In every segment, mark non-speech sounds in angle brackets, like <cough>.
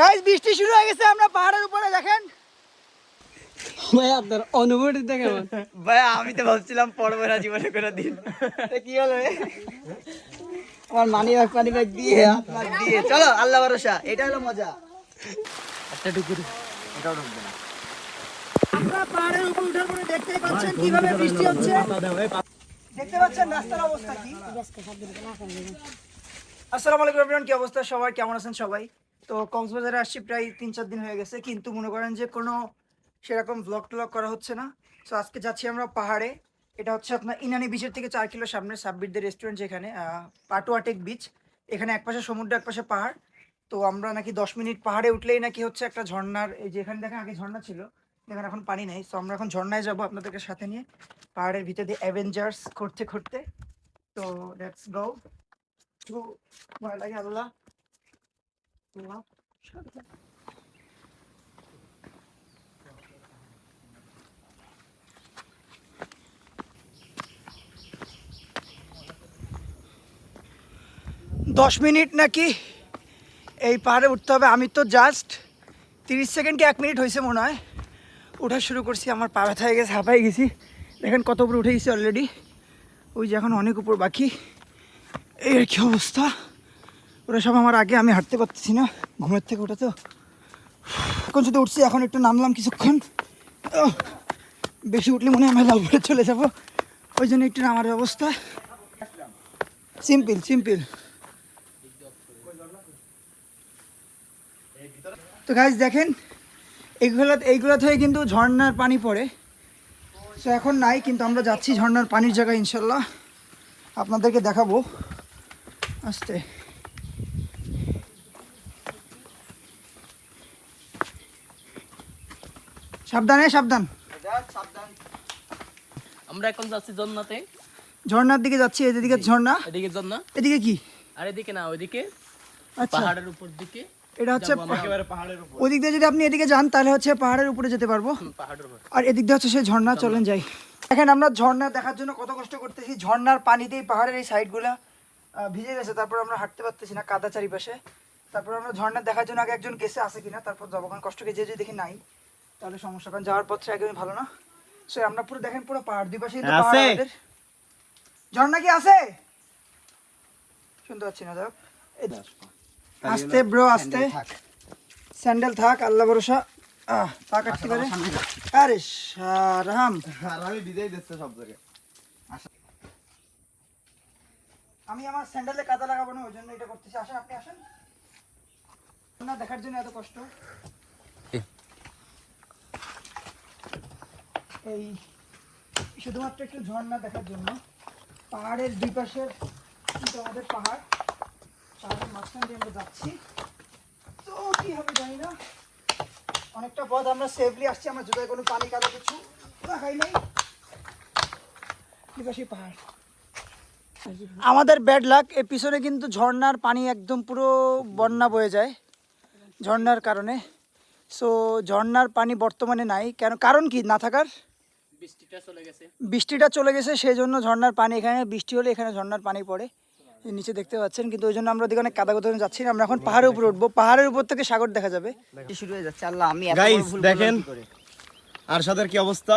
Guys বৃষ্টি শুরু হয়ে গেছে আমরা পাহাড়ের উপরে দেখেন। ভাই আপনার অনুভূতিটা কেমন ভাই আমি তো ভাবছিলাম পড়ব না জীবনে কোনো দিন। কি হলো আমার মানি ব্যাগ মানি ব্যাগ দিয়ে হাত দিয়ে। চলো আল্লাহ ভরসা এটা হলো মজা। একটা টুকুর আমরা পাহাড়ের উপর উঠার পরে দেখতেই পাচ্ছেন কীভাবে বৃষ্টি হচ্ছে। দেখতে পাচ্ছেন রাস্তার অবস্থা কি? আসসালামু আলাইকুম এভরিওয়ান কি অবস্থা? সবার কেমন আছেন সবাই? তো কক্সবাজারে আসছি প্রায় তিন, চার দিন হয়ে গেছে, কিন্তু মনে করেন যে কোনো সেরকম ব্লগ টলগ করা হচ্ছে না। তো আজকে যাচ্ছি আমরা পাহাড়ে। এটা হচ্ছে আপনার ইনানি বিচের থেকে চার কিলো সামনে, সাব্বিরদের রেস্টুরেন্ট যেখানে পাটুয়াটেক বিচ এখানে এক পাশে সমুদ্র, এক পাশে পাহাড়। তো আমরা নাকি দশ মিনিট পাহাড়ে উঠলেই নাকি হচ্ছে একটা ঝর্ণার, এই যে এখানে দেখেন আগে ঝর্ণা ছিল, এখানে এখন পানি নেই। তো আমরা এখন ঝর্ণায় যাব আপনাদেরকে সাথে নিয়ে। পাহাড়ের ভিতর দিয়ে অ্যাভেঞ্জার্স করতে করতে। তো লেটস গো ভয় লাগে আল্লাহ। দশ মিনিট নাকি এই পাহাড়ে উঠতে হবে। আমি তো জাস্ট তিরিশ সেকেন্ড কি এক মিনিট হয়েছে মনে হয়। ওঠা শুরু করছি, আমার পা ব্যথা হয়ে গেছে হাঁপাই গেছি। দেখেন কত উপরে উঠে গেছি অলরেডি ওই যে এখন অনেক উপর বাকি। এর কি অবস্থা। ওরা সব আমার আগে, আমি হাঁটতে পারতেছি না, ঘুমের থেকে ওঠা তো। এখন শুধু উঠছি, এখন একটু নামলাম কিছুক্ষণ। বেশি উঠলে মনে হয় আমি চলে যাব। ওই জন্য একটু নামার ব্যবস্থা। Simple simple. তো গাইজ দেখেন এইগুলো এইগুলো থেকে কিন্তু ঝর্ণার পানি পড়ে। তো এখন নাই, কিন্তু আমরা যাচ্ছি ঝর্নার পানির জায়গায়, ইনশাল্লাহ। আপনাদেরকে দেখাবো। আস্তে। সাবধানে সাবধান। আমরা এখন যাচ্ছি জন্নাতে ঝর্ণার দিকে যাচ্ছি এদিকে ঝর্ণা। এদিকে জন্না এদিকে কি? আর এদিকে না ওইদিকে আচ্ছা। পাহাড়ের উপর দিকে এটা হচ্ছে একেবারে পাহাড়ের উপর। ওদিক দিয়ে যদি আপনি এদিকে যান তাহলে হচ্ছে পাহাড়ের উপরে যেতে পারব। পাহাড়ের উপর। আর এদিক দিয়ে হচ্ছে সেই ঝর্ণা চলেন যাই। দেখেন আমরা ঝর্ণা দেখার জন্য কত কষ্ট করতেছি। ঝর্ণার পানিতেই পাহাড়ের এই সাইডগুলা ভিজে গেছে। তারপর আমরা হাঁটতে পারতেছি না কাদা চারিপাশে। তারপর আমরা ঝর্ণা দেখার জন্য আগে একজন গেছে আছে কিনা? তারপর যাব। কারণ কষ্ট যে যদি দেখি নাই। তাহলে সমস্যা কারণ যাওয়ার পথে একদমই ভালো না। সো আমরা পুরো দেখেন পুরো পাহাড় দুই পাশেই তো পাহাড় আমাদের। ঝর্ণা কি আছে? শুনতে পাচ্ছি না যাক আস্তে ব্রো আস্তে। স্যান্ডেল থাক আল্লাহ ভরসা। আহ পা কাটতে পারে। আরে রাম আর আমি বিদায় দিচ্ছে সব জায়গায়। আমি আমার স্যান্ডেলে কাদা লাগাবো না ওই জন্য এটা করতেছি। আসেন আপনি আসেন। না দেখার জন্য এত কষ্ট। এই শুধুমাত্র একটু ঝর্ণা দেখার জন্য। পাহাড়ের দুই পাশে কিন্তু আমাদের পাহাড়। পাহাড়ের মাঝখান দিয়ে আমরা যাচ্ছি। তো কি হবে জানি না। অনেকটা পথ আমরা সেফলি আসছি, আমার জুতায় কোনো পানি, কাদা কিছু দেখাই নাই। দুই পাশে পাহাড়। আমাদের ব্যাড লাক এর পিছনে কিন্তু ঝর্নার পানি একদম পুরো বন্যা বয়ে যায় ঝর্নার কারণে। সো ঝর্নার পানি বর্তমানে নাই। কেন কারণ কি? না থাকার? বৃষ্টিটা চলে গেছে। বৃষ্টিটা চলে গেছে সেই জন্য ঝর্ণার পানি এখানে বৃষ্টি হলে এখানে ঝর্ণার পানি পড়ে। নিচে দেখতে পাচ্ছেন কিন্তু ওই জন্য আমরা ওদিকে অনেক কাদা কোথাও যাচ্ছি আমরা এখন পাহাড়ের উপর উঠবো। পাহাড়ের উপর থেকে সাগর দেখা যাবে। শুরু হয়ে যাচ্ছে আল্লাহ আমি গাইস দেখেন করলাম কি আর সাদের কি অবস্থা?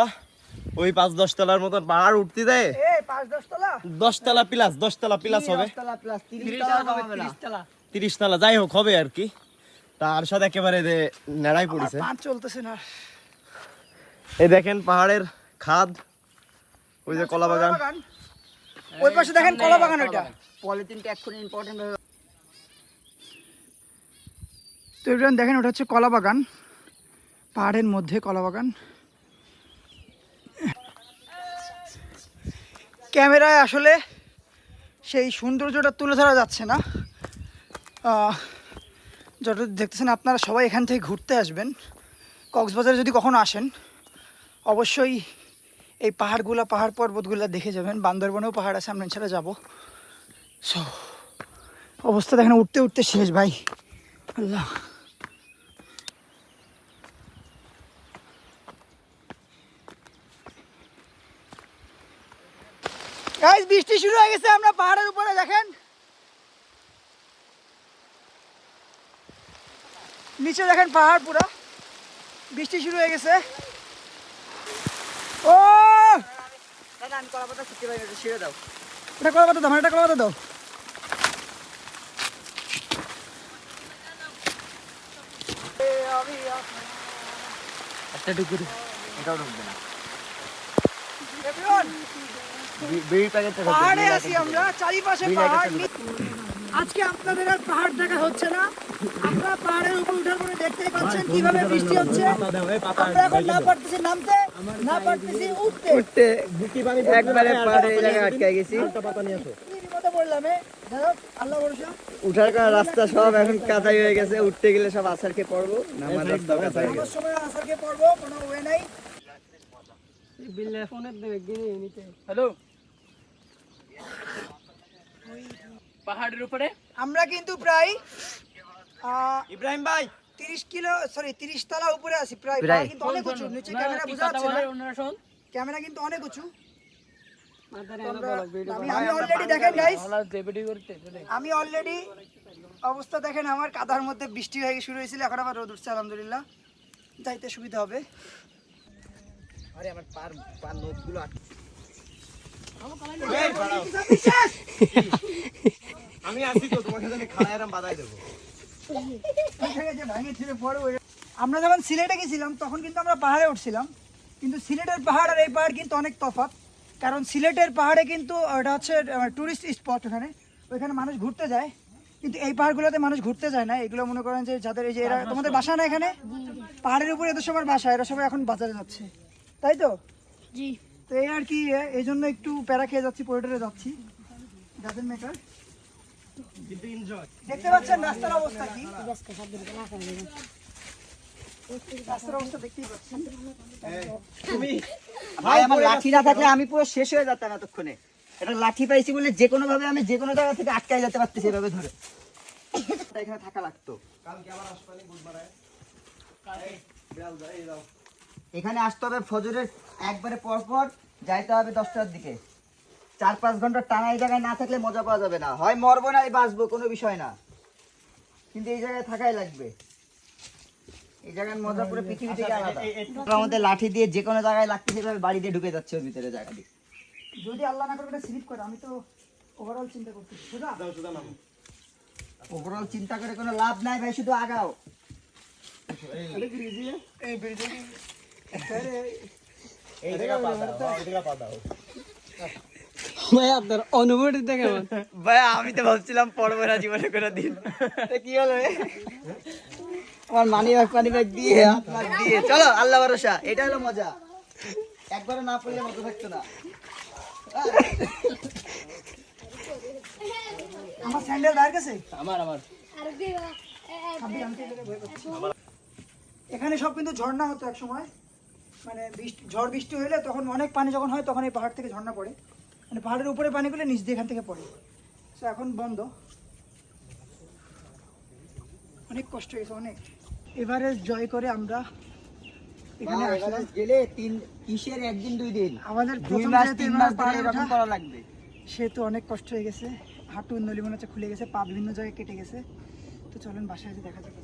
ওই পাঁচ দশ তলার মতন পাহাড় উঠতে দেয়। পাঁচ দশ তলা? প্লাস দশ তলা প্লাস হবে। তিরিশ তলা যাই হোক হবে আর কি। তার সাথে একেবারে যে নেড়াই পড়েছে। পাঁচ চলতেছে না। এই দেখেন পাহাড়ের খাদ ওই যে কলা বাগান। ওই পাশে দেখেন কলা বাগান ওইটা। পলিথিনটা এক্ষুনি ইম্পর্টেন্ট হয়ে তো এবার দেখেন ওটা হচ্ছে কলা বাগান। পাহাড়ের মধ্যে কলা বাগান। ক্যামেরায় আসলে সেই সৌন্দর্যটা তুলে ধরা যাচ্ছে না। যত দেখতেছেন আপনারা সবাই এখান থেকে ঘুরতে আসবেন। কক্সবাজারে যদি কখনো আসেন অবশ্যই এই পাহাড়গুলো, পাহাড় পর্বতগুলো দেখে যাবেন। বান্দরবনেও পাহাড় আছে, আমরা ইনশাল্লাহ যাব। সো অবস্থা দেখেন, উঠতে উঠতে শেষ ভাই। আল্লাহ। বৃষ্টি শুরু হয়ে গেছে, আমরা পাহাড়ের উপরে, দেখেন। নিচে দেখেন পাহাড় পুরো। বৃষ্টি শুরু হয়ে গেছে। ও! না, না, আমি কলা পাতা শিখতে পারি না, এটা দাও এটা কলা পাতা দাও এটা কলা পাতা দাও একটা এটাও ঢুকবে না। পাহাড়ে আছি আমরা চারিপাশে পাহাড় আজকে আপনাদের আর পাহাড় দেখা হচ্ছে না। আমরা পাহাড়ের উপর উঠার পরে দেখতেই পাচ্ছেন কীভাবে বৃষ্টি হচ্ছে। আমরা এখন না পারতেছি নামতে না পারতেছি উঠতে। উঠতে একবারে পাহাড়ে এই জায়গায় আটকে গেছি। উঠার কারণ রাস্তা সব এখন কাদাই হয়ে গেছে। উঠতে গেলে সব আসারকে পড়ব নামার রাস্তা কাদাই হয়ে গেছে। সময় আসারকে পড়ব কোনো ওয়ে নাই। হ্যালো? পাহাড়ের উপরে? আমরা কিন্তু প্রায় ইব্রাহিম ভাই। তিরিশ কিলো সরি তিরিশ তলা উপরে আছি প্রায়। প্রায়। কিন্তু অনেক উঁচু নিচে ক্যামেরা বোঝা যাচ্ছে না। ক্যামেরা কিন্তু অনেক উঁচু। আমি অলরেডি দেখেন গাইস আমি অলরেডি অবস্থা দেখেন আমার কাদার মধ্যে বৃষ্টি হয়ে শুরু হয়েছিল এখন আবার রোদ উঠছে আলহামদুলিল্লাহ। যাইতে সুবিধা হবে। আরে আমার পার পার নখগুলো আটকে <laughs> আমি আসি তো তোমাকে খাড়ায় এরম বাধাই দেবো। ছিঁড়ে আমরা যখন সিলেটে গেছিলাম তখন কিন্তু আমরা পাহাড়ে উঠছিলাম। কিন্তু সিলেটের পাহাড় আর এই পাহাড় কিন্তু অনেক তফাৎ। কারণ সিলেটের পাহাড়ে কিন্তু ওটা হচ্ছে টুরিস্ট স্পট ওখানে। ওইখানে মানুষ ঘুরতে যায়। কিন্তু এই পাহাড়গুলোতে মানুষ ঘুরতে যায় না। এগুলো মনে করেন যে যাদের এই যে এরা তোমাদের বাসা না এখানে? পাহাড়ের উপরে এদের সবার বাসা এরা সবাই এখন বাজারে যাচ্ছে। তাই তো? জি। তো এই আর কি এই জন্য একটু প্যারা খেয়ে যাচ্ছি পোর্টারে যাচ্ছি। ডাজেন্ট মেকার দেখতে পাচ্ছেন রাস্তার অবস্থা কি? রাস্তার অবস্থা দেখতেই পাচ্ছেন। তুমি আমার লাঠি না থাকলে আমি পুরো শেষ হয়ে যেতাম এতক্ষণে। এটা লাঠি পাইছি বলে যে কোনো ভাবে আমি যে কোনো জায়গা থেকে আটকাই যেতে পারতেছি এভাবে ধরে। এখানে থাকা লাগতো। এখানে আসতে হবে ফজরের একবারে পর পর যাইতে হবে দশটার দিকে। চার পাঁচ ঘণ্টা টানা এই জায়গায় না থাকলে মজা পাওয়া যাবে না। হয় মরবো না বাঁচবো কোনো বিষয় না। কিন্তু এই জায়গায় থাকাই লাগবে। এই জায়গার মজা পুরো পৃথিবী থেকে আলাদা। আমাদের লাঠি দিয়ে যে কোনো জায়গায় লাগতেছে এভাবে বাড়ি দিয়ে ঢুকে যাচ্ছে ওর ভিতরে জায়গা যদি আল্লাহ না করে এটা স্লিপ করে আমি তো ওভারঅল চিন্তা ওভারঅল করে কোনো লাভ নাই ভাই শুধু আগাও। এই ভাই আপনার অনুভূতিটা কেমন? ভাই আমি তো ভাবছিলাম পড়ব না জীবনে কোনো দিন কি হলো আমার মানি ব্যাগ পানি ব্যাগ দিয়ে হাত দিয়ে। চলো আল্লাহ ভরসা এটা হলো মজা। একবারও না পড়লে মজা থাকতো না। আমার স্যান্ডেল বাইর গেছে? আমার আমার। এখানে সব কিন্তু ঝর্ণা হতো এক সময় মানে বৃষ্টি ঝড় বৃষ্টি হলে তখন অনেক পানি যখন হয় তখন এই পাহাড় থেকে ঝর্ণা পড়ে। মানে পাহাড়ের উপরে পানিগুলো নিচ দিয়ে এখান থেকে পড়ে। তো এখন বন্ধ। অনেক কষ্ট হয়েছে অনেক। এবারে জয় করে আমরা এখানে না, আসলাম। গেলে তিন কিসের একদিন দুই দিন? আমাদের দুই মাস তিন মাস ধরে এরকম করা লাগবে। সেহেতু অনেক কষ্ট হয়ে গেছে। হাঁটু নলি মনে হচ্ছে খুলে গেছে পা বিভিন্ন জায়গায় কেটে গেছে। তো চলেন বাসায় দেখা যাবে